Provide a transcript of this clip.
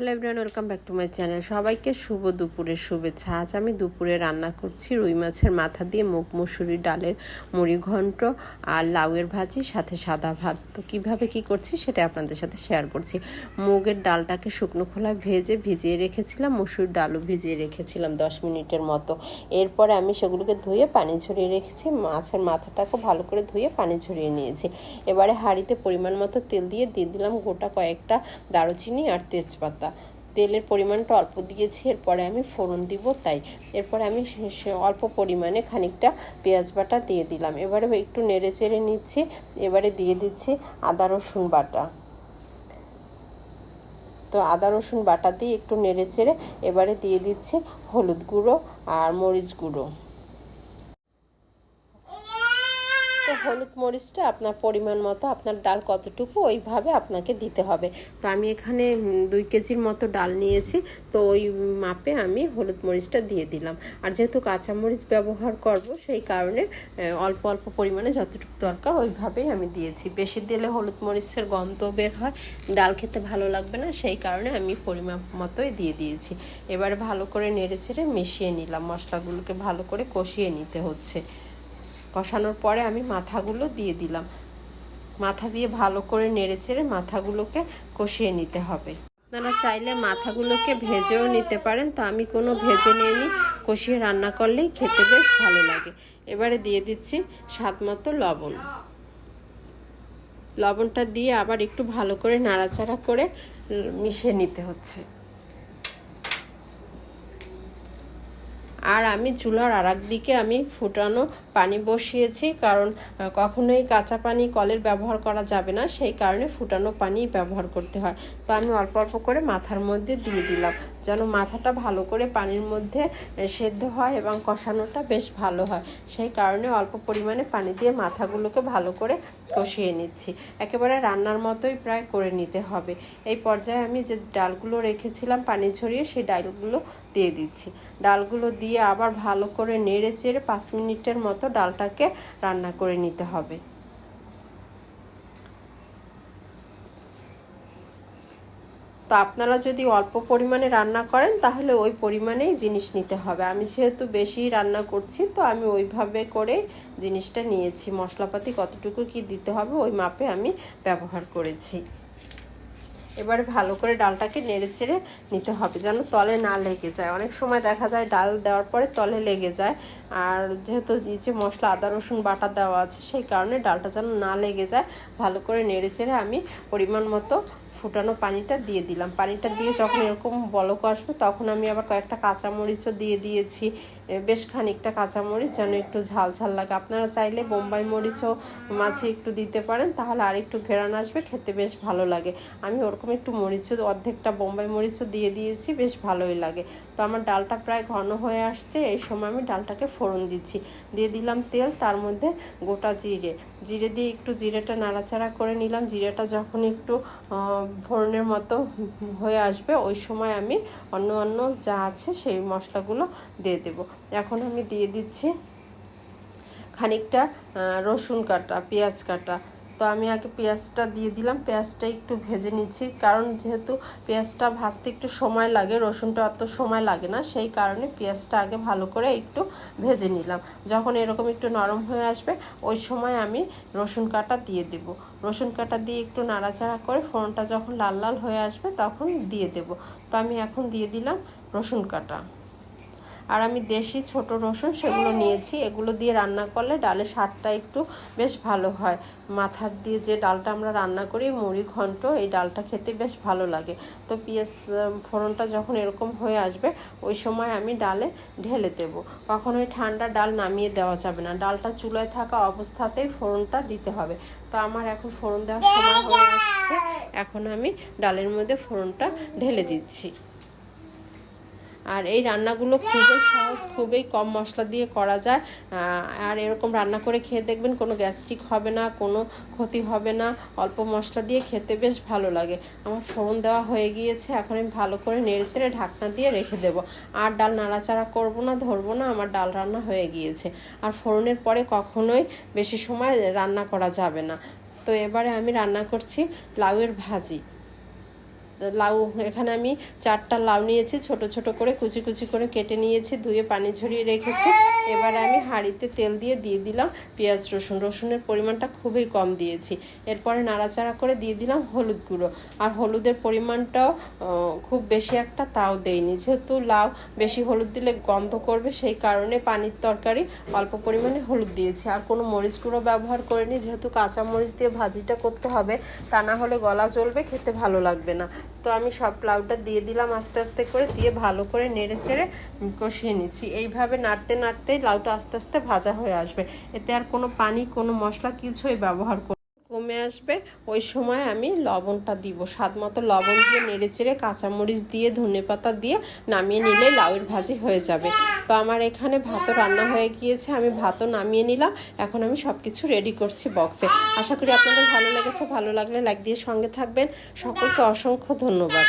Hello everyone, welcome back to my channel. সবাইকে শুভ দুপুরের শুভেচ্ছা। আজ আমি দুপুরে রান্না করছি রুই মাছের মাথা দিয়ে মুগ মুসুরি ডালের মুড়ি ঘন্ট আর লাউয়ের ভাজি, সাথে সাদা ভাত। তো কীভাবে কী করছি সেটা আপনাদের সাথে শেয়ার করছি। মুগের ডালটাকে শুকনো খোলা ভেজে ভিজিয়ে রেখেছিলাম, মুসুর ডালও ভিজিয়ে রেখেছিলাম দশ মিনিটের মতো। এরপরে আমি সেগুলোকে ধুয়ে পানি ঝরিয়ে রেখেছি। মাছের মাথাটাকে ভালো করে ধুয়ে পানি ঝরিয়ে নিয়েছি। এবারে হাঁড়িতে পরিমাণ মতো তেল দিয়ে দিয়ে দিলাম গোটা কয়েকটা দারুচিনি আর তেজপাতা। তেলের পরিমাণটা অল্প দিয়েছি, এরপরে আমি ফোড়ন দিব তাই। এরপরে আমি অল্প পরিমাণে খানিকটা পেঁয়াজ বাটা দিয়ে দিলাম। এবারে একটু নেড়ে চেড়ে নিচ্ছি, এবারে দিয়ে দিচ্ছি আদা, রসুন বাটা। তো আদা, রসুন বাটা দিয়ে একটু নেড়ে চেড়ে এবারে দিয়ে দিচ্ছি হলুদ গুঁড়ো আর মরিচ গুঁড়ো তো হলুদ মরিচটা আপনার পরিমাণ মতো, আপনার ডাল কতটুকু, ওইভাবে আপনাকে দিতে হবে। তো আমি এখানে দুই কেজির মতো ডাল নিয়েছি, তো ওই মাপে আমি হলুদ মরিচটা দিয়ে দিলাম। আর যেহেতু কাঁচামরিচ ব্যবহার করব, সেই কারণে অল্প অল্প পরিমাণে যতটুকু দরকার, ওইভাবেই আমি দিয়েছি। বেশি দিলে হলুদ মরিচের গন্ধ বের হয়, ডাল খেতে ভালো লাগবে না, সেই কারণে আমি পরিমাপ মতোই দিয়ে দিয়েছি। এবারে ভালো করে নেড়ে চেড়ে মিশিয়ে নিলাম, মশলাগুলোকে ভালো করে কষিয়ে নিতে হচ্ছে। কষানোর পরে আমি মাথাগুলো দিয়ে দিলাম। মাথা দিয়ে ভালো করে নেড়ে চেড়ে মাথাগুলোকে কষিয়ে নিতে হবে। আপনারা চাইলে মাথাগুলোকে ভেজেও নিতে পারেন, তো আমি কোনো ভেজে নিইনি। কষিয়ে রান্না করলেই খেতে বেশ ভালো লাগে। এবারে দিয়ে দিচ্ছি স্বাদ মতো লবণ। লবণটা দিয়ে আবার একটু ভালো করে নাড়াচাড়া করে মিশিয়ে নিতে হচ্ছে। আর আমি চুলার আর দিকে আমি ফুটানো পানি বসিয়েছি, কারণ কখনোই কাঁচা পানি কলের ব্যবহার করা যাবে না, সেই কারণে ফুটানো পানি ব্যবহার করতে হয়। তো আমি অল্প অল্প করে মাথার মধ্যে দিয়ে দিলাম, যেন মাথাটা ভালো করে পানির মধ্যে সেদ্ধ হয় এবং কষানোটা বেশ ভালো হয়। সেই কারণে অল্প পরিমাণে পানি দিয়ে মাথাগুলোকে ভালো করে কষিয়ে নিচ্ছি। একেবারে রান্নার মতোই প্রায় করে নিতে হবে। এই পর্যায়ে আমি যে ডালগুলো রেখেছিলাম পানি ঝরিয়ে, সেই ডালগুলো দিয়ে দিচ্ছি। ডালগুলো দিয়ে আবার ভালো করে নেড়ে চেড়ে পাঁচ মিনিটের মতো ডালটাকে রান্না করে নিতে হবে। তো আপনারা যদি অল্প পরিমাণে রান্না করেন, তাহলে ওই পরিমাণেই জিনিস নিতে হবে। আমি যেহেতু বেশি রান্না করছি, তো আমি ওইভাবে করে জিনিসটা নিয়েছি। মশলাপাতি কতটুকু কি দিতে হবে, ওই মাপে আমি ব্যবহার করেছি। এবারে ভালো করে ডালটাকে নেড়ে ছেড়ে নিতে হবে যেন তলে না লেগে যায়। অনেক সময় দেখা যায় ডাল দেওয়ার পরে তলে লেগে যায়। আর যেহেতু নিচে মশলা, আদা, রসুন, বাটা দেওয়া আছে, সেই কারণে ডালটা যেন না লেগে যায়। ভালো করে নেড়ে ছেড়ে আমি পরিমাণ মতো ফুটানো পানিটা দিয়ে দিলাম। পানিটা দিয়ে যখন এরকম বলক আসবে, তখন আমি আবার কয়েকটা কাঁচামরিচও দিয়ে দিয়েছি। বেশ খানিকটা কাঁচামরিচ যেন একটু ঝাল ঝাল লাগে। আপনারা চাইলে বোম্বাই মরিচও মাঝে একটু দিতে পারেন, তাহলে আর একটু ঘেরান আসবে, খেতে বেশ ভালো লাগে। আমি ওরকম একটু মরিচও, অর্ধেকটা বোম্বাই মরিচও দিয়ে দিয়েছি, বেশ ভালোই লাগে। তো আমার ডালটা প্রায় ঘন হয়ে আসছে, এই সময় আমি ডালটাকে ফোড়ন দিচ্ছি। দিয়ে দিলাম তেল, তার মধ্যে গোটা জিরে। জিরে দিয়ে একটু জিরেটা নাড়াচাড়া করে নিলাম। জিরেটা যখন একটু ফোড়নের মতো হয়ে আসবে, ওই সময় আমি অন্য অন্য যা আছে সেই মশলাগুলো দিয়ে দেব। এখন আমি দিয়ে দিচ্ছি খানিকটা রসুন কাটা, পেঁয়াজ কাটা তো আমি আগে পেঁয়াজটা দিয়ে দিলাম। পেঁয়াজটা একটু ভেজে নিচ্ছি, কারণ যেহেতু পেঁয়াজটা ভাজতে একটু সময় লাগে, রসুনটা অত সময় লাগে না, সেই কারণে পেঁয়াজটা আগে ভালো করে একটু ভেজে নিলাম। যখন এরকম একটু নরম হয়ে আসবে, ওই সময় আমি রসুন কাটা দিয়ে দেব। রসুন কাটা দিয়ে একটু নাড়াচাড়া করে ফোড়নটা যখন লাল লাল হয়ে আসবে, তখন দিয়ে দেব। তো আমি এখন দিয়ে দিলাম রসুন কাটা। আর আমি দেশি ছোট রসুন সেগুলো নিয়েছি। এগুলো দিয়ে রান্না করলে ডালের স্বাদটা একটু বেশ ভালো হয়। মাথার দিয়ে যে ডালটা আমরা রান্না করি, মুড়ি ঘন্ট, এই ডালটা খেতে বেশ ভালো লাগে। তো পেঁয়াজ ফোড়নটা যখন এরকম হয়ে আসবে, ওই সময় আমি ডালে ঢেলে দেব। কখনোই ঠান্ডা ডাল নামিয়ে দেওয়া যাবে না। ডালটা চুলায় থাকা অবস্থাতেই ফোড়নটা দিতে হবে। তো আমার এখন ফোড়ন দেওয়ার সময় হয়ে আসছে। এখন আমি ডালের মধ্যে ফোড়নটা ঢেলে দিচ্ছি। আর এই রান্নাগুলো খুবই সহজ, খুবই কম মশলা দিয়ে করা যায়। আর এরকম রান্না করে খেয়ে দেখবেন কোনো গ্যাস্ট্রিক হবে না, কোনো ক্ষতি হবে না। অল্প মশলা দিয়ে খেতে বেশ ভালো লাগে। আমার ফোড়ন দেওয়া হয়ে গিয়েছে, এখন আমি ভালো করে নেড়ে চেড়ে ঢাকনা দিয়ে রেখে দেব। আর ডাল নাড়াচাড়া করব না, ধরবো না, আমার ডাল রান্না হয়ে গিয়েছে। আর ফোড়নের পরে কখনোই বেশি সময় রান্না করা যাবে না। তো এবারে আমি রান্না করছি লাউয়ের ভাজি। লাউ, এখানে আমি চারটা লাউ নিয়েছি, ছোট ছোট করে কুচি কুচি করে কেটে নিয়েছি, ধুয়ে পানি ঝরিয়ে রেখেছি। এবার আমি হাঁড়িতে তেল দিয়ে দিয়ে দিলাম পেঁয়াজ, রসুন। রসুনের পরিমাণটা খুবই কম দিয়েছি। এরপরে নাড়াচাড়া করে দিয়ে দিলাম হলুদ গুঁড়ো। আর হলুদের পরিমাণটাও খুব বেশি একটা তাও দেইনি। যেহেতু লাউ বেশি হলুদ দিলে গন্ধ করবে, সেই কারণে পানির তরকারি অল্প পরিমাণে হলুদ দিয়েছি। আর কোনো মরিচ গুঁড়ো ব্যবহার করিনি, যেহেতু কাঁচা মরিচ দিয়ে ভাজিটা করতে হবে, তা না হলে গলা চলবে খেতে ভালো লাগবে না। তো আমি সব প্লাউটা দিয়ে দিলাম আস্তে আস্তে করে, দিয়ে ভালো করে নেড়ে চেড়ে কষিয়ে নিচ্ছি। এইভাবে নাড়তে নাড়তেই লাউটা আস্তে আস্তে ভাজা হয়ে আসবে। এতে আর কোনো পানি, কোনো মশলা কিছুই ব্যবহার কমে আসবে, ওই সময় আমি লবণটা দিব। স্বাদ মতো লবণ দিয়ে নেড়ে চেড়ে কাঁচামরিচ দিয়ে, ধনে পাতা দিয়ে নামিয়ে নিলে লাউয়ের ভাজি হয়ে যাবে। তো আমার এখানে ভাতও রান্না হয়ে গিয়েছে, আমি ভাতও নামিয়ে নিলাম। এখন আমি সব কিছু রেডি করছি বক্সে আশা করি আপনাদের ভালো লেগেছে, ভালো লাগলে লাইক দিয়ে সঙ্গে থাকবেন। সকলকে অসংখ্য ধন্যবাদ।